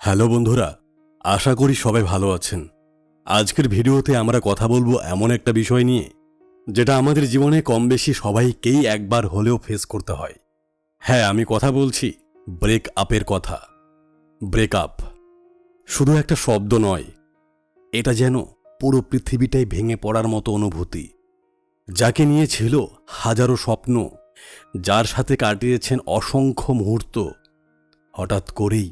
Hello বন্ধুরা, আশা করি সবাই ভালো আছেন। আজকের ভিডিওতে আমরা কথা বলব এমন একটা বিষয় নিয়ে, যেটা আমাদের জীবনে কম বেশি সবাইকেই একবার হলেও ফেস করতে হয়। হ্যাঁ আমি কথা বলছি ব্রেক আপের কথা। ব্রেক আপ শুধু একটা শব্দ নয়, এটা যেন পুরো পৃথিবীটাই ভেঙে পড়ার মতো অনুভূতি, যাকে নিয়ে ছিল হাজারো স্বপ্ন, যার সাথে কাটিয়েছেন অসংখ্য মুহূর্ত। হঠাৎ করেই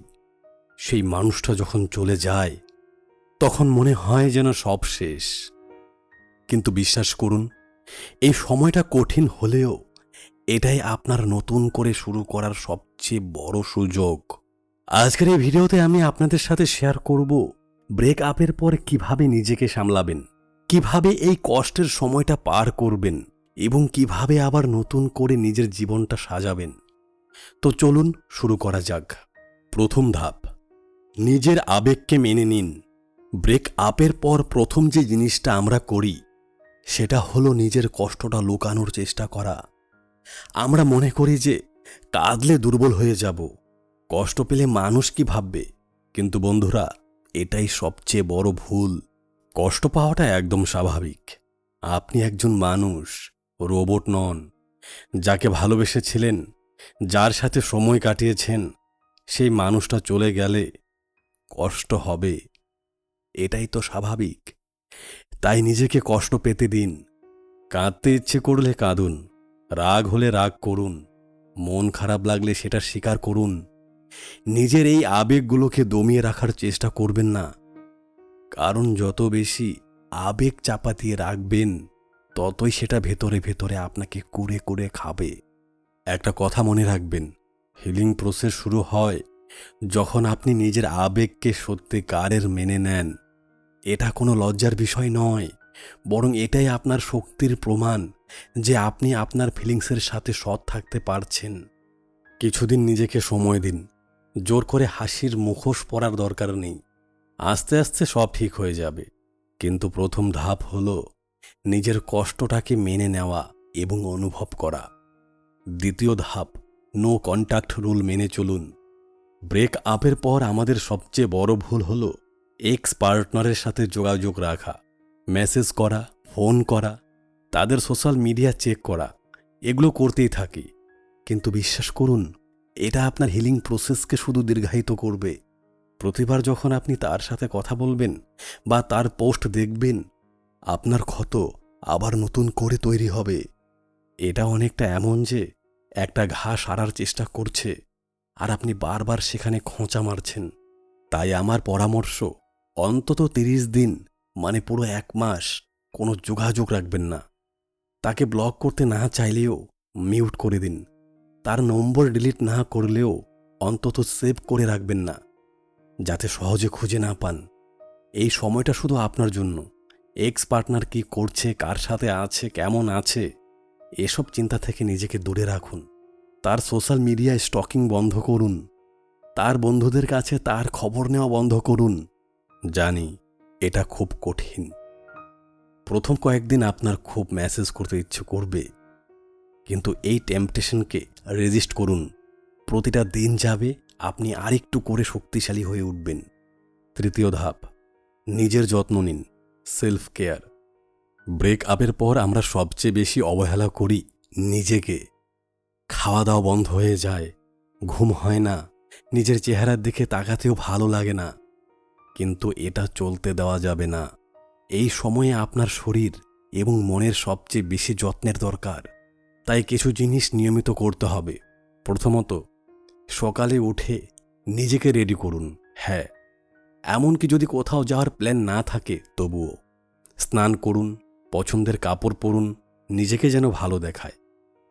সেই মানুষটা যখন চলে যায়, তখন মনে হয় যেন সব শেষ। কিন্তু বিশ্বাস করুন, এই সময়টা কঠিন হলেও এটাই আপনার নতুন করে শুরু করার সবচেয়ে বড় সুযোগ। আজকের এই ভিডিওতে আমি আপনাদের সাথে শেয়ার করব ব্রেক আপের পর কীভাবে নিজেকে সামলাবেন, কীভাবে এই কষ্টের সময়টা পার করবেন এবং কীভাবে আবার নতুন করে নিজের জীবনটা সাজাবেন। তো চলুন শুরু করা যাক। প্রথম ধাপ নিজের আবেগকে মেনে নিন। ব্রেক আপের পর প্রথম যে জিনিসটা আমরা করি, সেটা হলো নিজের কষ্টটা লুকানোর চেষ্টা করা। আমরা মনে করি যে, কাঁদলে দুর্বল হয়ে যাব। কষ্ট পেলে মানুষ কি ভাববে? কিন্তু বন্ধুরা, এটাই সবচেয়ে বড় ভুল। কষ্ট পাওয়াটা একদম স্বাভাবিক। আপনি একজন মানুষ, রোবট নন। যাকে ভালোবেসেছিলেন, যার সাথে সময় কাটিয়েছেন, সেই মানুষটা চলে গেলে কষ্ট হবে। এটাই তো স্বাভাবিক। তাই নিজেকে কষ্ট পেতে দিন। কাঁদতে ইচ্ছে করলে কাঁদুন। রাগ হলে রাগ করুন। মন খারাপ লাগলে সেটা স্বীকার করুন। নিজের এই আবেগগুলোকে দমিয়ে রাখার চেষ্টা করবেন না। কারণ যত বেশি আবেগ চাপা দিয়ে রাখবেন, ততই সেটা ভেতরে ভেতরে আপনাকে কুড়ে কুড়ে খাবে। একটা কথা মনে রাখবেন হিলিং প্রসেস শুরু হয়। যখন আপনি নিজের আবেগকে সত্যিকারের মেনে নেন, এটা কোনো লজ্জার বিষয় নয়, বরং এটাই আপনার শক্তির প্রমাণ যে আপনি আপনার ফিলিংসের সাথে সৎ থাকতে পারছেন। কিছুদিন নিজেকে সময় দিন, জোর করে হাসির মুখোশ পরার দরকার নেই, আস্তে আস্তে সব ঠিক হয়ে যাবে। কিন্তু প্রথম ধাপ হল নিজের কষ্টটাকে মেনে নেওয়া এবং অনুভব করা। দ্বিতীয় ধাপ নো কন্ট্যাক্ট রুল মেনে চলুন। ব্রেক আপের পর আমাদের সবচেয়ে বড় ভুল হল এক্স পার্টনারের সাথে যোগাযোগ রাখা, মেসেজ করা, ফোন করা, তাদের সোশ্যাল মিডিয়া চেক করা, এগুলো করতেই থাকি। কিন্তু বিশ্বাস করুন, এটা আপনার হিলিং প্রসেসকে শুধু দীর্ঘায়িত করবে। প্রতিবার যখন আপনি তার সাথে কথা বলবেন বা তার পোস্ট দেখবেন, আপনার ক্ষত আবার নতুন করে তৈরি হবে। এটা অনেকটা এমন যে একটা ঘা সারার চেষ্টা করছে। আর আপনি বারবার সেখানে খোঁচা মারছেন। তাই আমার পরামর্শ, অন্তত তিরিশ দিন মানে পুরো এক মাস, কোনো যোগাযোগ রাখবেন না। তাকে ব্লক করতে না চাইলেও মিউট করে দিন। তার নম্বর ডিলিট না করলেও অন্তত সেভ করে রাখবেন না, যাতে সহজে খুঁজে না পান। এই সময়টা শুধু আপনার জন্য। এক্স পার্টনার কি করছে, কার সাথে আছে, কেমন আছে, এসব চিন্তা থেকে নিজেকে দূরে রাখুন। তার সোশ্যাল মিডিয়ায় স্টকিং বন্ধ করুন। তার বন্ধুদের কাছে তার খবর নেওয়া বন্ধ করুন। জানি, এটা খুব কঠিন। প্রথম কয়েকদিন আপনার খুব মেসেজ করতে ইচ্ছে করবে। কিন্তু এই টেম্পটেশনকে রেজিস্ট করুন। প্রতিটা দিন যাবে, আপনি আরেকটু করে শক্তিশালী হয়ে উঠবেন। তৃতীয় ধাপ, নিজের যত্ন নিন সেলফ কেয়ার ব্রেক আপের পর আমরা সবচেয়ে বেশি অবহেলা করি নিজেকে। খাওয়া দাওয়া বন্ধ হয়ে যায়। ঘুম হয় না। নিজের চেহারার দিকে তাকাতেও ভালো লাগে না। কিন্তু এটা চলতে দেওয়া যাবে না। এই সময়ে আপনার শরীর এবং মনের সবচেয়ে বেশি যত্নের দরকার। তাই কিছু জিনিস নিয়মিত করতে হবে। প্রথমত, সকালে উঠে নিজেকে রেডি করুন। হ্যাঁ এমনকি যদি কোথাও যাওয়ার প্ল্যান না থাকে, তবুও। স্নান করুন, পছন্দের কাপড় পরুন, নিজেকে যেন ভালো দেখায়।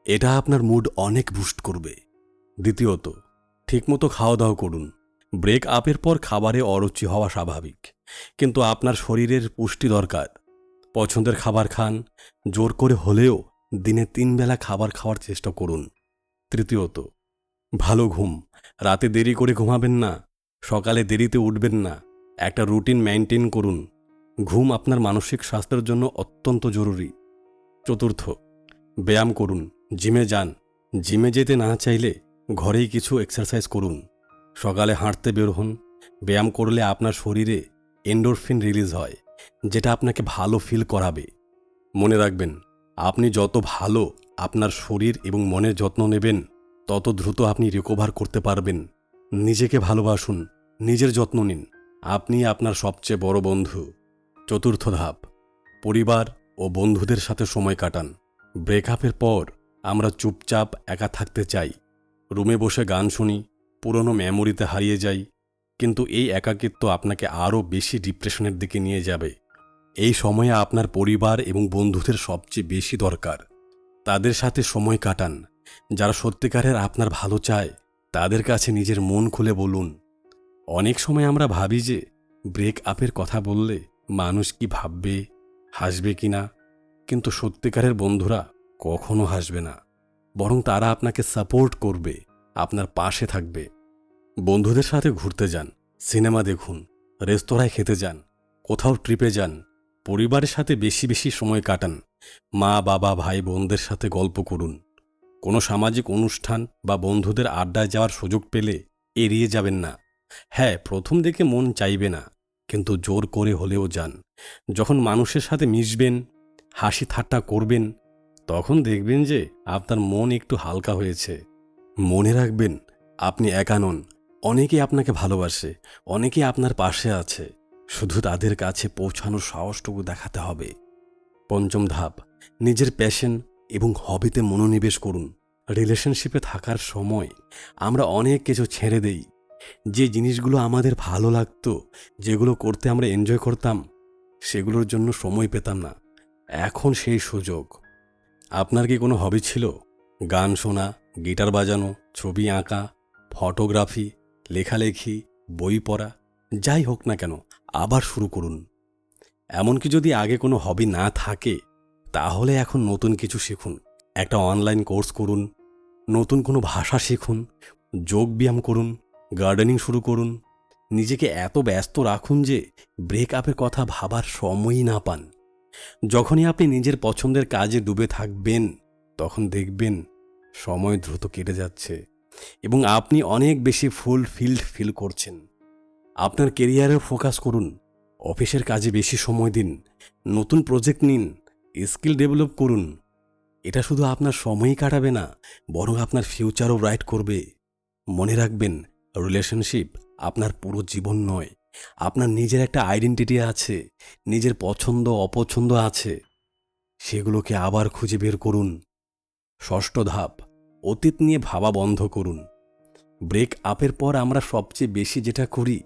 এটা আপনার মুড অনেক বুস্ট করবে। দ্বিতীয়ত, ঠিকমতো খাওয়া দাওয়া করুন। ব্রেক আপের পর খাবারে অরুচি হওয়া স্বাভাবিক। কিন্তু আপনার শরীরের পুষ্টি দরকার। পছন্দের খাবার খান, জোর করে হলেও দিনে তিন বেলা খাবার খাওয়ার চেষ্টা করুন। তৃতীয়ত, ভালো ঘুম। রাতে দেরি করে ঘুমাবেন না, সকালে দেরিতে উঠবেন না। একটা রুটিন মেনটেন করুন। ঘুম আপনার মানসিক স্বাস্থ্যের জন্য অত্যন্ত জরুরি। চতুর্থ, ব্যায়াম করুন। জিমে যান। জিমে যেতে না চাইলে ঘরেই কিছু এক্সারসাইজ করুন। সকালে হাঁটতে বের হন। ব্যায়াম করলে আপনার শরীরে এন্ডোরফিন রিলিজ হয়, যেটা আপনাকে ভালো ফিল করাবে। মনে রাখবেন, আপনি যত ভালো আপনার শরীর এবং মনের যত্ন নেবেন, তত দ্রুত আপনি রিকভার করতে পারবেন। নিজেকে ভালোবাসুন, নিজের যত্ন নিন। আপনি আপনার সবচেয়ে বড় বন্ধু। চতুর্থ ধাপ, পরিবার ও বন্ধুদের সাথে সময় কাটান। ব্রেকআপের পর আমরা চুপচাপ একা থাকতে চাই। রুমে বসে গান শুনি, পুরনো মেমোরিতে হারিয়ে যাই, কিন্তু এই একাকিত্ব আপনাকে আরও বেশি ডিপ্রেশনের দিকে নিয়ে যাবে। এই সময়ে আপনার পরিবার এবং বন্ধুদের সবচেয়ে বেশি দরকার। তাদের সাথে সময় কাটান। যারা সত্যিকারের আপনার ভালো চায়, তাদের কাছে নিজের মন খুলে বলুন। অনেক সময় আমরা ভাবি যে, ব্রেক আপের কথা বললে মানুষ কি ভাববে, হাসবে কি না কিন্তু সত্যিকারের বন্ধুরা কখনো হাসবে না, বরং তারা আপনাকে সাপোর্ট করবে, আপনার পাশে থাকবে। বন্ধুদের সাথে ঘুরতে যান, সিনেমা দেখুন, রেস্তোরাঁয় খেতে যান, কোথাও ট্রিপে যান, পরিবারের সাথে বেশি বেশি সময় কাটান, মা, বাবা, ভাই, বোনদের সাথে গল্প করুন। কোনো সামাজিক অনুষ্ঠান বা বন্ধুদের আড্ডায় যাওয়ার সুযোগ পেলে এড়িয়ে যাবেন না। হ্যাঁ প্রথম দিকে মন চাইবে না, কিন্তু জোর করে হলেও যান। যখন মানুষের সাথে মিশবেন, হাসি ঠাট্টা করবেন তখন দেখবেন যে আপনার মন একটু হালকা হয়েছে। মনে রাখবেন, আপনি একা নন। অনেকেই আপনাকে ভালোবাসে, অনেকেই আপনার পাশে আছে। শুধু তাদের কাছে পৌঁছানোর সাহসটুকু দেখাতে হবে। পঞ্চম ধাপ, নিজের প্যাশন এবং হবিতে মনোনিবেশ করুন। রিলেশনশিপে থাকার সময় আমরা অনেক কিছু ছেড়ে দেই। যে জিনিসগুলো আমাদের ভালো লাগতো, যেগুলো করতে আমরা এনজয় করতাম, সেগুলোর জন্য সময় পেতাম না। এখন সেই সুযোগ। আপনার কি কোনো হবি ছিল? গান শোনা, গিটার বাজানো, ছবি আঁকা ফটোগ্রাফি লেখালেখি, বই পড়া, যাই হোক না কেন, আবার শুরু করুন। এমনকি যদি আগে কোনো হবি না থাকে, তাহলে এখন নতুন কিছু শিখুন। একটা অনলাইন কোর্স করুন, নতুন কোনো ভাষা শিখুন, যোগ ব্যায়াম করুন গার্ডেনিং শুরু করুন। নিজেকে এত ব্যস্ত রাখুন যে ব্রেক আপের কথা ভাবার সময়ই না পান। যখনই আপনি নিজের পছন্দের কাজে ডুবে থাকবেন, তখন দেখবেন সময় দ্রুত কেটে যাচ্ছে এবং আপনি অনেক বেশি ফুলফিল্ড ফিল করছেন। আপনার কেরিয়ারে ফোকাস করুন, অফিসের কাজে বেশি সময় দিন, নতুন প্রজেক্ট নিন, স্কিল ডেভেলপ করুন। এটা শুধু আপনার সময়ই কাটাবে না, বরং আপনার ফিউচারও ব্রাইট করবে। মনে রাখবেন, রিলেশনশিপ আপনার পুরো জীবন নয়। আপনার নিজের একটা আইডেন্টিটি আছে, নিজের পছন্দ, অপছন্দ আছে, সেগুলোকে আবার খুঁজে বের করুন। ষষ্ঠ ধাপ, অতীত নিয়ে ভাবা বন্ধ করুন। ব্রেক আপের পর আমরা সবচেয়ে বেশি যেটা করি,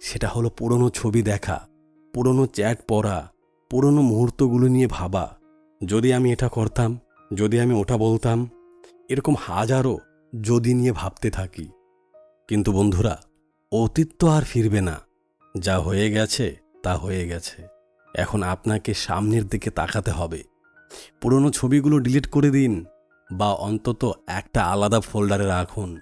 সেটা হলো পুরনো ছবি দেখা, পুরনো চ্যাট পড়া, পুরনো মুহূর্তগুলো নিয়ে ভাবা। যদি আমি এটা করতাম, যদি আমি ওটা বলতাম, এরকম হাজারো যদি নিয়ে ভাবতে থাকি। কিন্তু বন্ধুরা অতীত তো আর ফিরবে না। যা হয়ে গেছে, তা হয়ে গেছে। এখন আপনাকে সামনের দিকে তাকাতে হবে। পুরনো ছবিগুলো ডিলিট করে দিন বা অন্তত একটা আলাদা ফোল্ডারে রাখুন,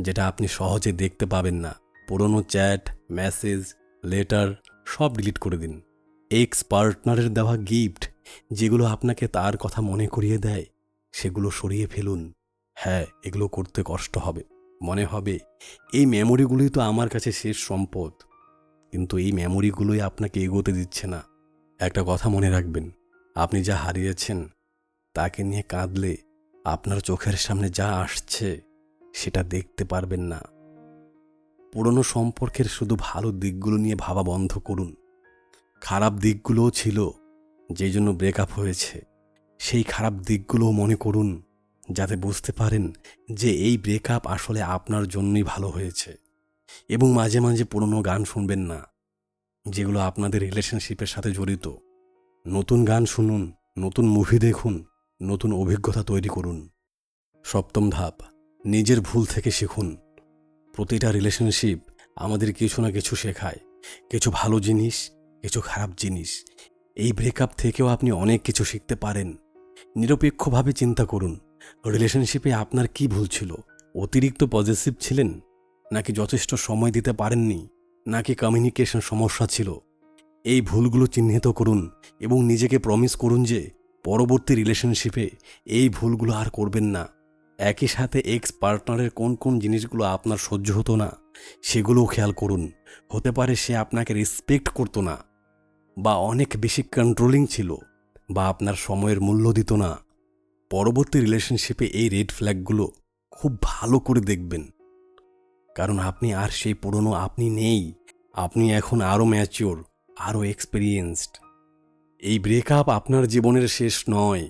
যেটা আপনি সহজে দেখতে পাবেন না। পুরনো চ্যাট, মেসেজ, লেটার সব ডিলিট করে দিন। এক্স পার্টনারের দেওয়া গিফট, যেগুলো আপনাকে তার কথা মনে করিয়ে দেয়, সেগুলো সরিয়ে ফেলুন। হ্যাঁ এগুলো করতে কষ্ট হবে। মনে হবে, এই মেমোরিগুলোই তো আমার কাছে শেষ সম্পদ। কিন্তু এই মেমোরিগুলোই আপনাকে এগোতে দিচ্ছে না। একটা কথা মনে রাখবেন, আপনি যা হারিয়েছেন, তাকে নিয়ে কাঁদলে আপনার চোখের সামনে যা আসছে, সেটা দেখতে পারবেন না। পুরনো সম্পর্কের শুধু ভালো দিকগুলো নিয়ে ভাবা বন্ধ করুন। খারাপ দিকগুলোও ছিল, যেই জন্য ব্রেকআপ হয়েছে। সেই খারাপ দিকগুলোও মনে করুন। যাতে বুঝতে পারেন যে এই ব্রেকআপ আসলে আপনার জন্যই ভালো হয়েছে। এবং মাঝে মাঝে পুরনো গান শুনবেন না, যেগুলো আপনাদের রিলেশনশিপের সাথে জড়িত। নতুন গান শুনুন, নতুন মুভি দেখুন, নতুন অভিজ্ঞতা তৈরি করুন। সপ্তম ধাপ, নিজের ভুল থেকে শিখুন। প্রতিটা রিলেশনশিপ আমাদের কিছু না কিছু শেখায়। কিছু ভালো জিনিস, কিছু খারাপ জিনিস। এই ব্রেকআপ থেকেও আপনি অনেক কিছু শিখতে পারেন। নিরপেক্ষভাবে চিন্তা করুন। রিলেশনশিপে আপনার কি ভুল ছিল? অতিরিক্ত পজিটিভ ছিলেন? নাকি যথেষ্ট সময় দিতে পারেননি? নাকি কমিউনিকেশন সমস্যা ছিল? এই ভুলগুলো চিহ্নিত করুন এবং নিজেকে প্রমিস করুন যে পরবর্তী রিলেশনশিপে এই ভুলগুলো আর করবেন না। একই সাথে এক্স পার্টনারের কোন কোন জিনিসগুলো আপনার সহ্য হতো না, সেগুলোও খেয়াল করুন। হতে পারে সে আপনাকে রেসপেক্ট করতো না বা অনেক বেশি কন্ট্রোলিং ছিল বা আপনার সময়ের মূল্য দিত না। পরবর্তী রিলেশনশিপে এই রেড ফ্ল্যাগগুলো খুব ভালো করে দেখবেন। কারণ আপনি আর সেই পুরনো আপনি নেই। আপনি এখন আরও ম্যাচিওর আরও এক্সপিরিয়েন্সড এই ব্রেকআপ আপনার জীবনের শেষ নয়।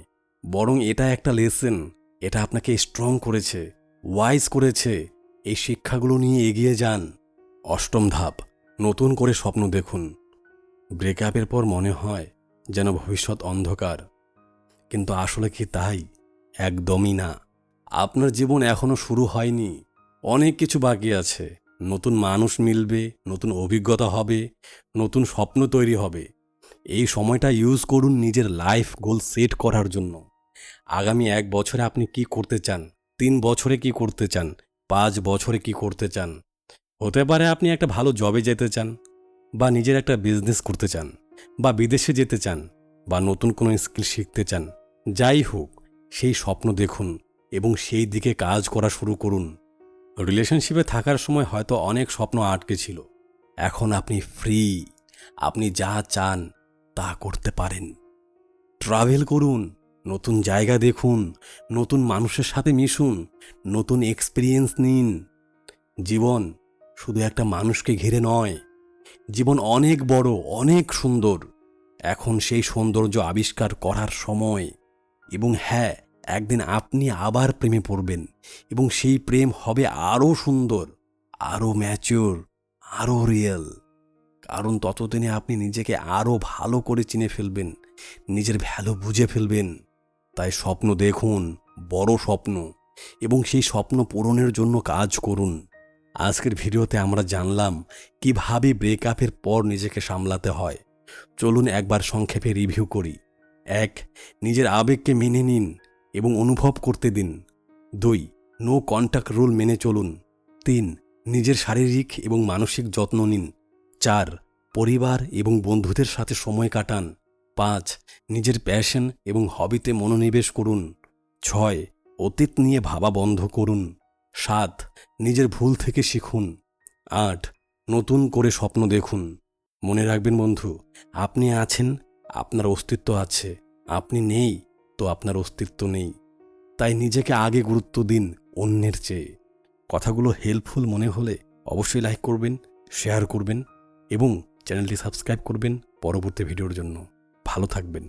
বরং এটা একটা লেসেন এটা আপনাকে স্ট্রং করেছে ওয়াইজ করেছে। এই শিক্ষাগুলো নিয়ে এগিয়ে যান। অষ্টম ধাপ, নতুন করে স্বপ্ন দেখুন। ব্রেকআপের পর মনে হয় যেন ভবিষ্যৎ অন্ধকার। কিন্তু আসলে কি তাই? একদমই না। আপনার জীবন এখনও শুরু হয়নি। অনেক কিছু বাকি আছে। নতুন মানুষ মিলবে, নতুন অভিজ্ঞতা হবে, নতুন স্বপ্ন তৈরি হবে। এই সময়টা ইউজ করুন নিজের লাইফ গোল সেট করার জন্য। আগামী এক বছরে আপনি কি করতে চান? তিন বছরে কি করতে চান? পাঁচ বছরে কি করতে চান? হতে পারে আপনি একটা ভালো জবে যেতে চান, বা নিজের একটা বিজনেস করতে চান, বা বিদেশে যেতে চান। বা নতুন কোনো স্কিল শিখতে চান, যাই হোক, সেই স্বপ্ন দেখুন এবং সেই দিকে কাজ করা শুরু করুন। রিলেশনশিপে থাকার সময় হয়তো অনেক স্বপ্ন আটকে ছিল। এখন আপনি ফ্রি, আপনি যা চান তা করতে পারেন। ট্রাভেল করুন, নতুন জায়গা দেখুন, নতুন মানুষের সাথে মিশুন, নতুন এক্সপিরিয়েন্স নিন। জীবন শুধু একটা মানুষকে ঘিরে নয়, জীবন অনেক বড়, অনেক সুন্দর। এখন সেই সৌন্দর্য আবিষ্কার করার সময়। এবং হ্যাঁ একদিন আপনি আবার প্রেমে পড়বেন এবং সেই প্রেম হবে আরও সুন্দর, আরও ম্যাচিওর আরও রিয়েল কারণ ততদিনে আপনি নিজেকে আরও ভালো করে চিনে ফেলবেন, নিজের ভ্যালু বুঝে ফেলবেন। তাই স্বপ্ন দেখুন, বড় স্বপ্ন, এবং সেই স্বপ্ন পূরণের জন্য কাজ করুন। আজকের ভিডিওতে আমরা জানলাম, কীভাবে ব্রেকআপের পর নিজেকে সামলাতে হয়। চলুন একবার সংক্ষেপে রিভিউ করি। এক, নিজের আবেগকে মেনে নিন এবং অনুভব করতে দিন। দুই, নো কন্ট্যাক্ট রুল মেনে চলুন। তিন, নিজের শারীরিক এবং মানসিক যত্ন নিন। চার, পরিবার এবং বন্ধুদের সাথে সময় কাটান। পাঁচ, নিজের প্যাশন এবং হবিতে মনোনিবেশ করুন। ছয়, অতীত নিয়ে ভাবা বন্ধ করুন। সাত, নিজের ভুল থেকে শিখুন। আট, নতুন করে স্বপ্ন দেখুন। মনে রাখবেন বন্ধু, আপনি আছেন, আপনার অস্তিত্ব আছে। আপনি নেই, তো আপনার অস্তিত্ব নেই। তাই নিজেকে আগে গুরুত্ব দিন অন্যের চেয়ে। কথাগুলো হেল্পফুল মনে হলে অবশ্যই লাইক করবেন শেয়ার করবেন এবং চ্যানেলটি সাবস্ক্রাইব করবেন পরবর্তী ভিডিওর জন্য। ভালো থাকবেন।